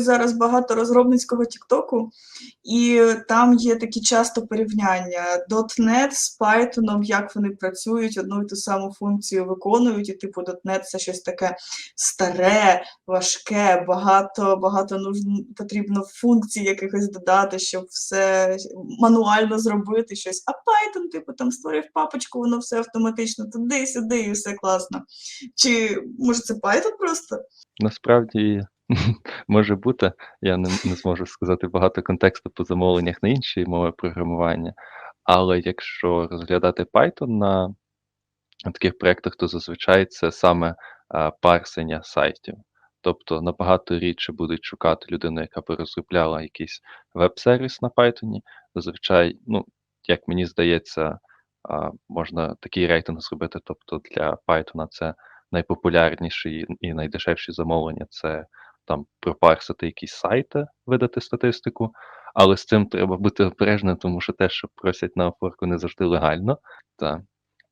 зараз багато розробницького Тіктоку, і там є такі часто порівняння .NET з Python, як вони працюють, одну і ту саму функцію виконують, і типу .NET це щось таке старе, важке, багато, багато нужно, потрібно функцій якихось додати, щоб все мануально зробити щось. А Python, типу, там створив папочку, воно все автоматично туди-сюди, і все класно. Чи може це Python просто? Насправді може бути. Я не, не зможу сказати багато контексту по замовленнях на інші мови програмування. Але якщо розглядати Python на таких проєктах, то зазвичай це саме а, парсення сайтів. Тобто набагато рідше будуть шукати людину, яка би розробляла якийсь веб-сервіс на Python. Зазвичай, ну, як мені здається, а, можна такий рейтинг зробити. Тобто для Python це найпопулярніші і найдешевші замовлення це там пропарсити якісь сайти, видати статистику. Але з цим треба бути обережним, тому що те, що просять на офорку, не завжди легально. Та.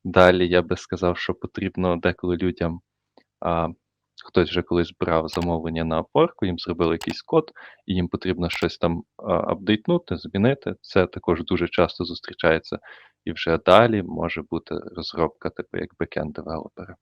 Далі я би сказав, що потрібно деколи людям. А, Хтось вже колись брав замовлення на опорку, їм зробили якийсь код, і їм потрібно щось там апдейтнути, змінити. Це також дуже часто зустрічається. І вже далі може бути розробка, типу як бекенд девелопера.